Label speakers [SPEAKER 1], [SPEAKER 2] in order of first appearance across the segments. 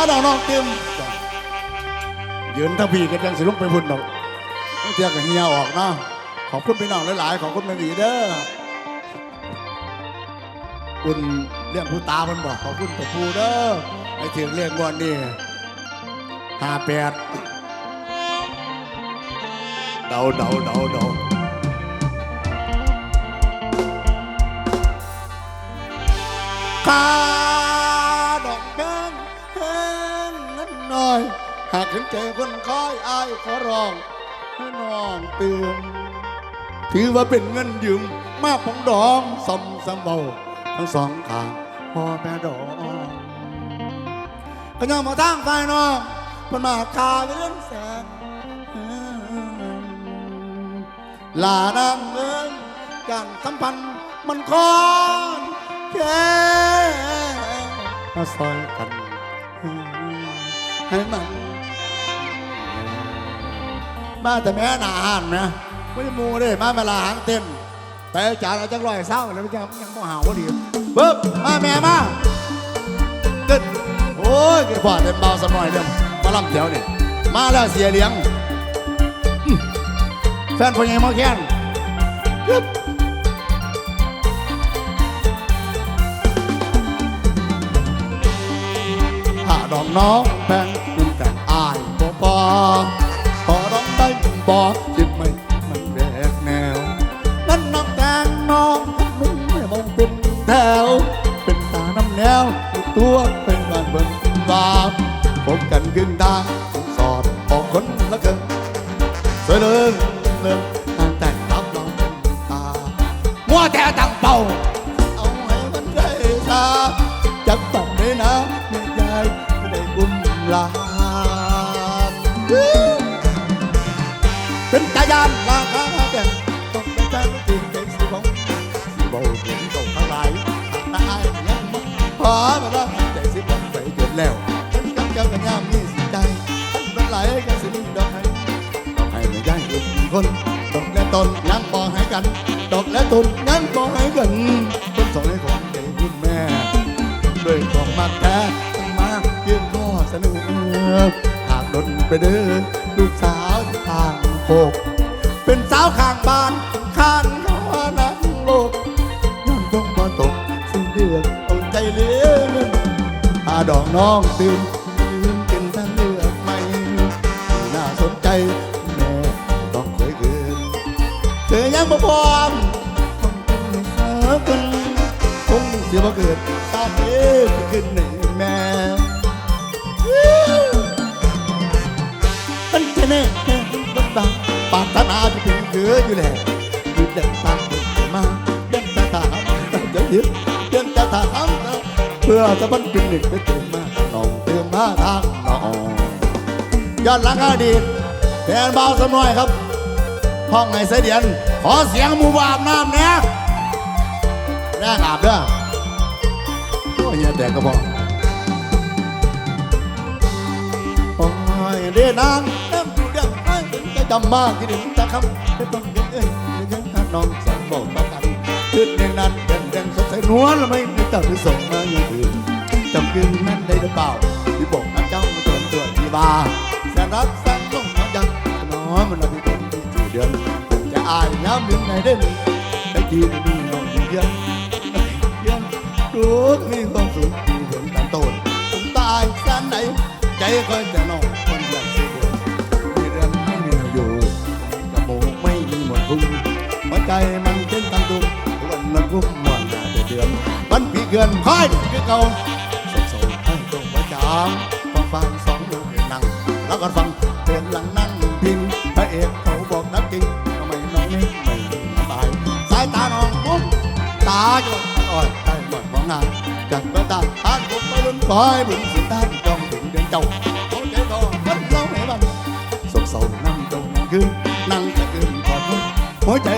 [SPEAKER 1] าดอกน้องติมยืนทั้งพี่กันยังสิลุกไปพุ่นดอกเทียกับเฮียออกเนาะขอบคุณพี่น้องหลายๆขอบคุณแม่หวีเด้อคุณเรื่องผู้ตามันบอกขอบคุณตัวผู้เด้อไอถึงเรียกงวดนี่ห้าแปดเดาเดาเดาเดาข้า หากเห็นใจคนคอยอายขอร้องให้น้องเตือนถือว่าเป็นเงินยืมมาปองดองสมสมเบาทั้งสองข้างพ่อแม่ดองก็ยังมาทางฝ่ายน้องมันมาคาเรื่องแสนลานางเงินการสัมพันธ์มันคอนแค่มาซอยกันให้มัน มาแต่แม่หนาหันนะไม่ได้มูเด้มาเวลาหางเต้นไปจานอาจักรอยเศร้าแล้วมันยังยังบ่หาวพอดีเบิ้บมาแม่มาเต้นโอ้ยกินพ่อเต้นเบาสักหน่อยเดียวมาลำเดี๋ยวนี่มาแล้วเสียเลี้ยงแฟนพ่อใหญ่มาแค้นยึบถ้าดอกน้องแพงมันแต่อายบ่พอ ได้บ่จิตไม่มันแบกแนว นั่นน้องแตงน้องมึงไม่มองเป็นแถว เป็นตาน้ำแนวตัวเป็นบ้านเบิ่งบาปพบกันขึ้นทางสอดออกคนละเกินสวยเลิงเลิงทางแต่งรับรองเป็นตามัวแต่ตั้งเป้าเอาให้มันได้ตาจักต้องได้นะแม่ยายไม่ได้บุญหลาน บองเห็นตกทั้งหลายตาอายยังมาพอมาแล้วใจสิบองไปจนแล้วฉันกำกับกันยามมีสิใจฉันเป็นไหลกันสิดอกให้ดอกให้ไม่ได้อื่นคนดอกและตนยังพอให้กัน ดอกและตนยังพอให้กันต้นสองให้ของใจคุณแม่ด้วยความมักแท้ต้องมายืนข้อเสนอหากดนไปเดินลูกสาวทางโคกเป็นสาวข้างบ้าน เอาใจเหลี้ยงอาดอกน้องตื่นตื่นเป็นทางเลือกใหม่น่าสนใจแม่ต้องเคยเกินเธอยังบ่พร้อมต้องเป็นกันคงเสียบ่เกิดตาเอ๋ขึ้นในแม่มันจะแน่แค่บังบังปาตนาจะถึงเกืออยู่แล้วยืดเดินตามเดินมาเดินตาถามเดินยึด พื่อจะมันเป็นหนึ่งไปเติมมาน้องเติมมาทางน้องยอนหลังอดีตแทนเบาสมน่อยครับ ห้องไงเสียเดียน ขอเสียงหมูบอาบน้ำเนี่ยแรงอาบเด้อโอ้ยแต่ก็พอโอ้ยเรียนางเต็มดูเดียวไอ้จะจำมากที่ดินตะคำจะต้องเห็นเอ้ยยังถ้าน้องสาวบอก ต้องกันขึ้นในนั้นเด่นเด่นสดใสนวลไม่ได้เจ้าที่ส่งมาอย่างอื่นจำคืนนั้นได้หรือเปล่าที่บอกนักเจ้ามาตรวจตรวจที่บาร์แสนรักแสนต้องมายังน้อยมันละที่คนที่สี่เดือนจะอายย้ำถึงไหนได้หนึ่งได้ทีนี่น้องเยี่ยมเยี่ยมรู้มีความสุขที่เห็นกันโตนผมตายแสนไหน ใจก็จะนอนคนเดียวเสียเดือนมีเรื่องไม่มีอยู่กระโปงไม่มีหมดพุ่งหัวใจมันเป็นตังตุงวันมันรุ่ม วันหาแต่เดือนวันปีเกินค่อยคือเก่าสดสดให้ตรงประจำฟังฟังสองมือนั่งแล้วก็ฟังเตือนหลังนั่งพิงพระเอกเขาบอกนักจริงทำไมน้องนี่ไม่สบายสายตาน้องมุ้งตาจนอ่อนใจหมดมองหน้าจากประตาทานผมไปลุ้นคอยบุญสุดท้ายจองถึงเดือนเจ้าเขาใจก็มันเล่าให้มันสกเศร้านั่งจงคืนนั่งจะคืนก่อนมึงหัวใจ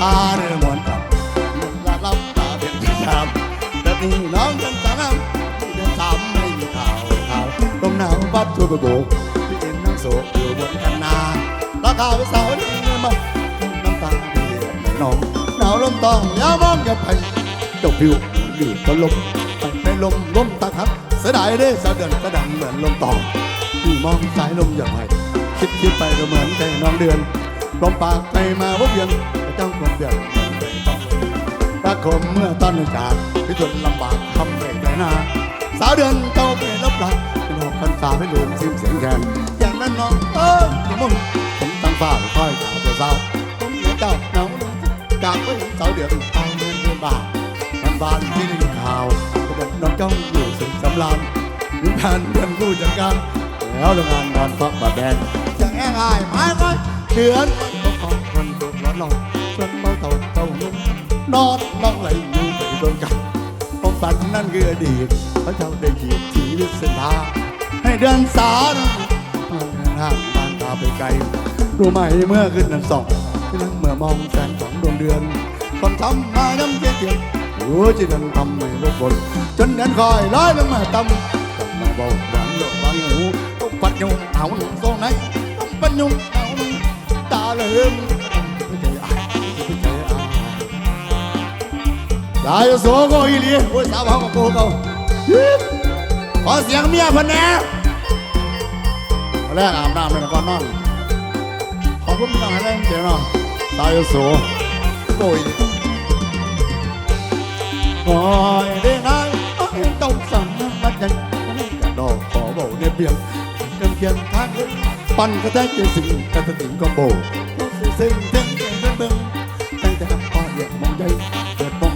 [SPEAKER 1] พาเรือมวนกับลาลับตาเพียที่ชามแต่นี่น้องเดือนสามเดือนสามไม่มีข่าวข่าวลมหนาวพัดทั่วไปโบกพี่เอ็นนั่งโศกอยู่บนกันนาล้วข่าวสาวนี่มาน้ำตาเดือดน้องหนาวลมตองอย่ามองอย่าไปเจ้าผิวดืดก็ลมไปในลมลมตะครับเสียดายเด้สาวเดือนกระดังเหมือนลมตองที่มองสายลมอย่างไรคิดคิดไปก็เหมือนใจน้องเดือนลมปากไปมาว่าเบียงเจ้าควร เบียงรักคมเมื่อตอนหนึ่งจากพิจนลำบากทำเองใจหน้าสาวเดือนเจ้าไปรับหลักเป็นหกพันสาให้ลืมซิมเสียงแคนอย่างนั้นน้องเอ้ยมุ่งผมตั้งฟ้าคอยข่าวเจ้าสาวผมเหนือเจ้าหนาวจากไปเห็นสาวเดือนตายเงินเดือนบาทมันบานที่ได้ยินข่าวก็บอกน้องจ้าอยู่สุขสำรามอยู่แผนเพื่อนผู้จัดการแล้วโรงงานนอนฟักบาดแดงอย่างง่ายๆหมายว่าเดือนก็ขอคนโดดร้อนเราส่วนเบาเต่าเต่านุ่มนอนน้องไหลอยู่ไปโดนกันความฝันนั่นคืออดีตพระเจ้าได้ขีดชีวิตเส้นทางให้เดินสายเดินทางบ้านตาไปไกลรู้ไหมเมื่อขึ้นนั้นสองที่นั่งเมื่อมองแสงของดวงเดือนคนทำมาย้ำเจียเตียนรู้ที่นั่นทำไม่รบกวนจนเดินคอยร้อยลงมาตำต้องมาบอกหวานหลกหวานหูต้องปัดยุงเอาหนุ่มทรงไหนต้องปัดยุงเอาหนุ่มตาเลิมไม่ สายโสโกอีหลีโอ้ยสาวเขากับโกเขาขอเสียงเมียเพันแหน่มาแรกอาบน้ำเลยก่อนนอนขอบคุณพี่น้องให้แรงเสียงเนาะสายโสโกอีหลีคอยได้นายต้องสั่งน้ำมันยังกระดอกขอเบาเนี่ยเบียงกันเพียงทางเดินปั่นก็ได้เจอสิ่งกันถึงก็โบซึ่งเต็มเต็มเต็มเต็มตั้งแต่พอเหยียบมองใจเกิดมองไงเห็นเนี่ยเริ่มต้องสำบางที่บางลงอยู่ยืนถึงจะได้นานหลายกระดอนแกต้มสมเกิดบ่สนหน้ามนต์สาวน้ำมันใจ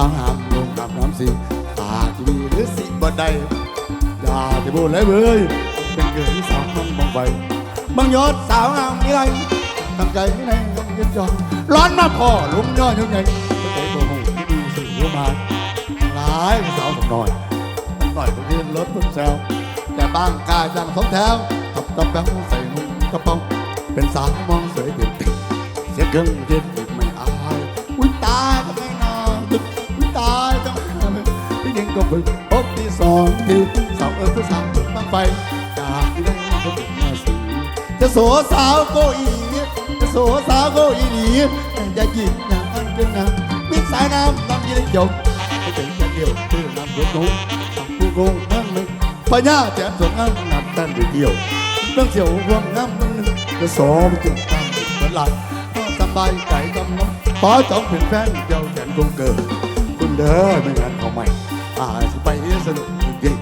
[SPEAKER 1] สางหามลงน้ำน้ำสีตาจีดีหรือสีบันไดอย่าจะพูดเลยเว้ยเป็นเกิดที่สาวมังมองไปบางยอดสาวงามมีไรตั้งใจไม่ในลงยืนยอนร้อนมาพอลุงย่อยยังไงก็ใจตัวหงที่ดีสื่อมาหลายสาวสมน้อยหน่อยก็เรียนรถต้นแซวแต่บางกายจังสองแถวกับกระเป๋าใส่นุ่งกระเป๋าเป็นสาวมองสวยเด่นเสียเกินเด็ดไม่อายอุ้ยตาย ก็ฝึกพบที่สองที่สาวเออผู้สาวฝึกบ้างไฟจากที่ได้ก็ถึงมาสีจะโสสาวโกอีจะโสสาวโกอีหลีอย่าหยิบอย่างนั้นเป็นนะมิดสายน้ำลำยีได้ยกให้ถึงอย่างเดียวคือน้ำรถหนูผู้โกงนั่งไม่งพญาแจ่มสวงงามนับตันไปเดียวต้องเสียวห่วงน้ำมันจะสไปถึงทางเหมือนหลักสบายใจกำน้ำขอจองเป็นแฟนเดียวแขนคงเกิดคุณเด้อไม่งั้นเขาไม่ อาจไปสนุกจริง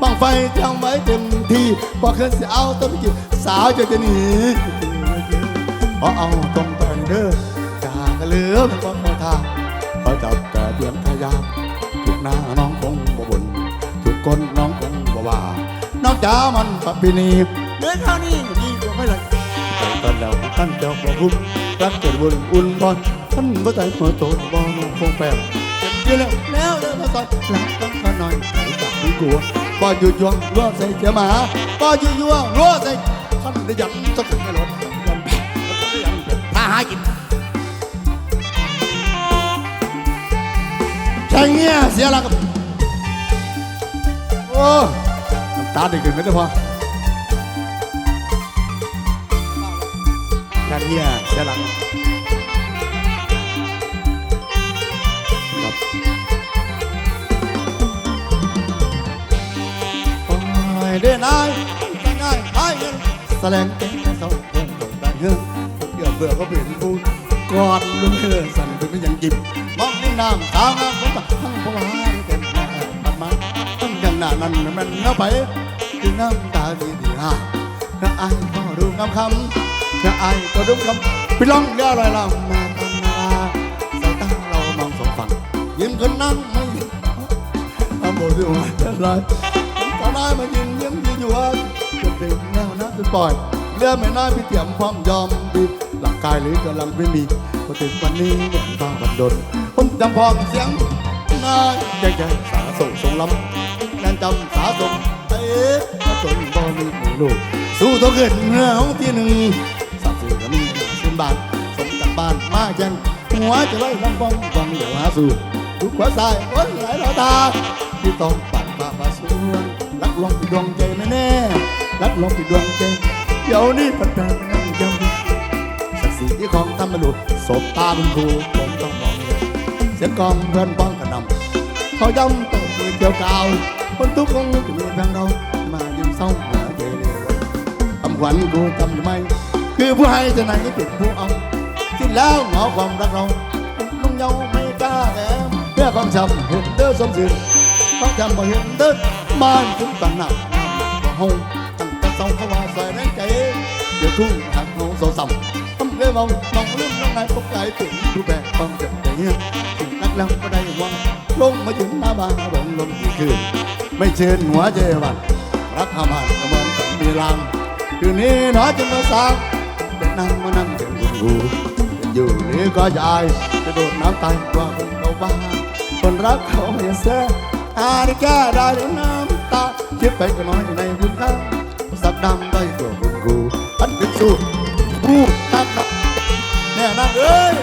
[SPEAKER 1] บังไฟจำไว้เต็มที่บอเคยจะเอาตัวไปกินสาวจะจะหนีพอเอาตรงตอนเด้อจากกันเหลือเป็นคนมาทางพอจับแต่เพียงขยาทุกหน้าน้องคงบ่บนทุกคนน้องคงบ่ว่า น้องจ๋ามันปะปีนีเดินเท่านี้ดีกว่าไม่เลยตอนแล้วท่านเจ้าบ่คุ้มรักเกิดบุญอุ่นบอลท่านบ่ใจหัวโตบ่น้องคงแปล เจ็บเยอะแล้วแล้วเดินมาซอยหลังต้องขหน่อยจากผู้กลัวป้าอยู่ยั่วรัวใส่เจ้าหมาป้าอยู่ยั่วรัวใส่ท่านได้ยันสักถึงให้รถยันแผลแล้วก็ได้ยันแผลถ้าหากินใช่เงี้ยเสียหลักโอ้น้ำตาได้ขึ้นไหมเด้พอใช่เงี้ยเสียหลัก อ้ยเด้นายง่ายๆไอ้เงินแสดงเก่งเศร้าเรื่องตกแต่งเรื่องเกือบเบื่อก็เปลี่ยนปูนกอดลุงเฮือสั่นเป็นไม่ยังจิบมองนิ่งน้ำสาวงามผมแบบทั้งพวาเต็มหน้ามันมาตั้งย่างหน้านั้นมันเนาไปคือน้ำตาดีดีฮะน้าไอ้ก็ดูคำคำน้าไอ้ก็ดูคำพี่ลองเรือลอยลำมาตำนาสายตาเรามองสองฝั่งยิ้มคนนั่งไม่ยิ้มทำโมดิวมาอะไร ตอนนั้มายืนยิ้มยืนอยู่ว่าจะเป็นแนวนะจะปล่อยเรื่องไม่น่าพี่เตรียมความยอมดีหลักกายหรือกำลังไม่มีพอถึงวันนี้เหมือนฟ้าบันดลผมจำพองเสียงนายใจใจสาส่งทรงลำแรงใจจำสาสมเอ๊ะจนบ่มีลูกสู้ตัวเกินเมื่อของที่หนึ่งสับสื่อก็มีหน้าสินบาทสมจากบ้านมาจังหัวจะไล่ลำบองบองเดี๋ยวหาสู้ทุกขวาสายวันไหลเราตาที่ต้อง ลงปิดวงใจไม่แน่รักลงปิดวงใจ เดี๋ยวนี้ปัดดาวนั่งยังศักดิ์ศรีที่ของทำมาหลุดศพตาเป็นครูผมต้องมองเลยเสียงกองเพื่อนป้องกระนำเขาย้ำต้องมือเกี่ยวกาวคนทุกคนจะมีเพียงเรามายืนเศร้าหัวใจเลยคำขวัญกูจำได้ไหมคือผู้ให้จะไหนเป็นผู้เอาสิ้นแล้วเหงาความรักเราน้องเยาไม่กล้าแอบเพื่อความจำเห็นเด้อสมสื่อความจำบ่เห็นเด้อ บ้านถึงตันหนักบ่ห้องตั้งแต่สองเขาว่าใส่แรงใจ เดี๋ยวทุ่งหักเขาโซซัมทำเรื่องมองมองเรื่องน้องนายพบไก่ถึงรูแบบความเจ็บใจเงี้ยถึงนักแล้วก็ได้หวังลงมาถึงหน้าบ้านลงลมที่คืน ไม่เชิญหัวใจวัน รักหามันกระมอนสังมีลังคืนนี้หนอจะมาสร้างเป็นนั่งมานั่งเป็นคุณกูอยู่หรือก็ยายจะโดดน้ำตายกว่าคนเขาบ้าคนรักเขาไม่เสีย อาริแก้ได้ด้น้ำตาคิดไปก็น้อยในคุณค่าสักดำได้ตัวคุณกูอันเป็นสู้ผู้นักนักแน่นักเอ้ย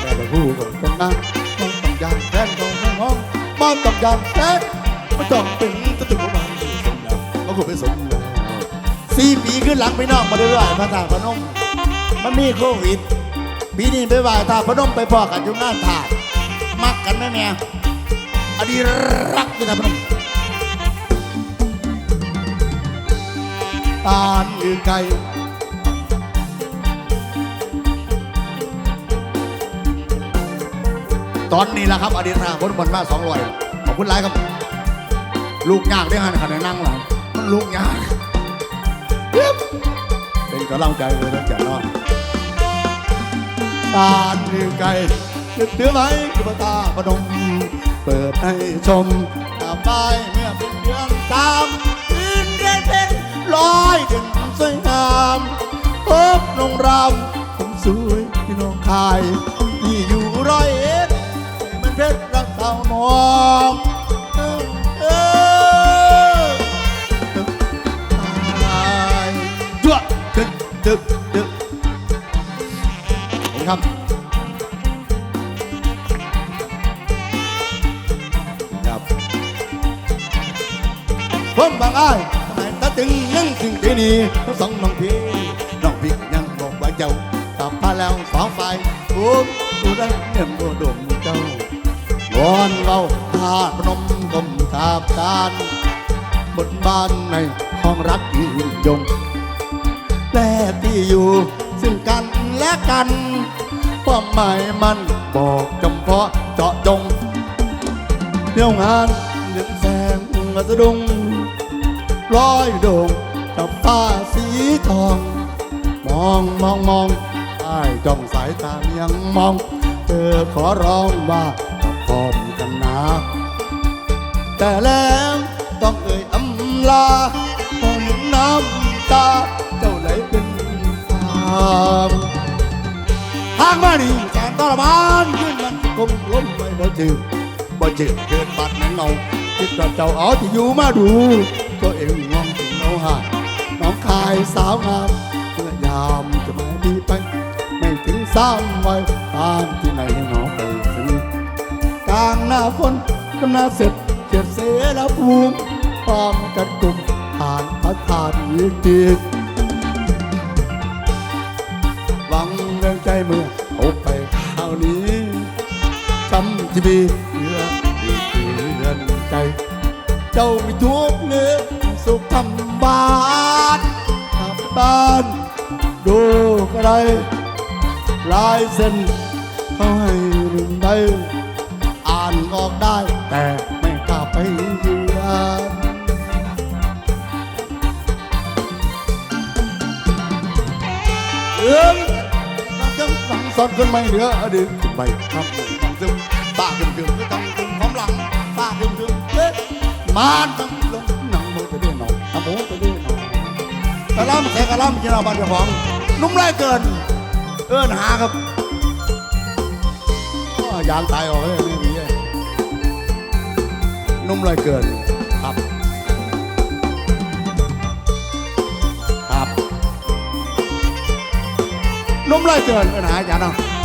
[SPEAKER 1] แม่เป็นผู้คนกันนั่งมองต้องยานแฟนต้องห้องห้องมองต้องยานแฟนไม่ต้องเป็นตะตุ่มบ้านสมแล้วเขาคงเป็นสมแล้วสี่ปีขึ้นหลังไปนอกมาเรื่อยๆพระธาตุพนมมันมีโควิดปีนี้ไปไหว้ท่าพนมไปพอกันอยู่งานถาดมักกันไหมแม่ อดีรักอยู่ท่าพนมตาลหรือไก่ตอนนี้แหละครับ อดีตทหารพ้นบนมาสองร้อยขอบคุณหลายครับ ลูกยากได้หันขนาดนั่งหลังมันลูกยากเป็นกำลังใจเลยนะจ๊ะเนาะตาหรือไก่นึกถือไหมกุตาพนมเปิด ให้ชมตาป้ายเมื่อเป็นเดือนตามคืนเดือนเป็นลอยถึงสวยงามพบนงรำผมสวยที่น้องคายที่อยู่ร้อยเอ็ดมันเพชรรักสาวน้องเออเออตายยั่วดึกดึกดึกครับ ผมบางอ้ายทำไมตาตึงยังถึงที่นี่ทั้งสองน้องพี่น้องพี่ยังบอกว่าเจ้ากลับมาแล้วสองฝ่ายโอ้กูได้เงียบโดดมเจ้าวอนเราทาพนมกลมทาบการบนบ้านในห้องรักยืนยงแต่ที่อยู่ซึ่งกันและกันความหมายมันบอกจำเพาะเจาะจงเที่ยวงานเดือนแสงมาสะดุง ร้อยโด่งกับผ้าสีทอง มองมองมองใต้จ้องสายตาเมียงมอง เธอขอร้องว่าพร้อมกันนะแต่แล้วต้องเอ่ยอำลาพอเห็นน้ำตา เจ้าไหลเป็นทางทางมาดีแสนทรมานขึ้นมันกลมล้มไปบ่จืดบ่จืดเกินบัดนั้นเราคิดว่าเจ้าเอาที่อยู่มาดู ตัวเองงองถึงเนาหายน้องคายสาวงามเมื่อยามจะมาดีไป ไม่ถึงสามวัยตามที่ไหนหนอไปถึงกลางหน้าฝนกำนาเสร็จเขียดเสรภูมิพร้อมกันกลุ่มผ่านพระธาตุอีกทีหวังเรื่องใจเมื่อพบไปคราวนี้จำที่มี เจ้ามีทุกเนื้อสุขทำบ้านทำบ้าน ดูก็ได้ลายเส้นเขาให้หนึ่งใบอ่านออกได้ แต่ไม่กล้าไปเยือนเอื้องน้ำจำสังสอนคนไม่เหลืออดีตไปครับ man nằm lông nằm mơ tới đây nọ nằm mơ tới đây nọ cả lắm cả cả lắm như nào bạn phòng núm lai cần ơn hà gặp dàn tay rồi đấy mấy vị núm lai cần học học núm lai cần ơn hà dạ đâu